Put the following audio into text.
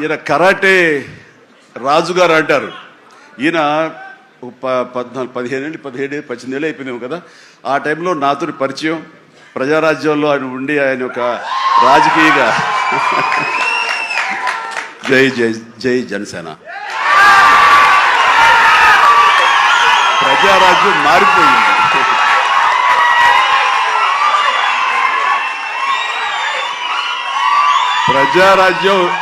ఈయన కరాటే రాజుగారు అంటారు. ఈయన ప- పద్నాలుగు పదిహేను ఏళ్ళు పదిహేడు పద్దెనిమిది ఏళ్ళు అయిపోయినాము కదా. ఆ టైంలో నాతో పరిచయం. ప్రజారాజ్యంలో ఆయన ఉండి ఆయన ఒక రాజకీయగా. జై జై జై జనసేన. ప్రజారాజ్యం మారిపోయింది. ప్రజారాజ్యం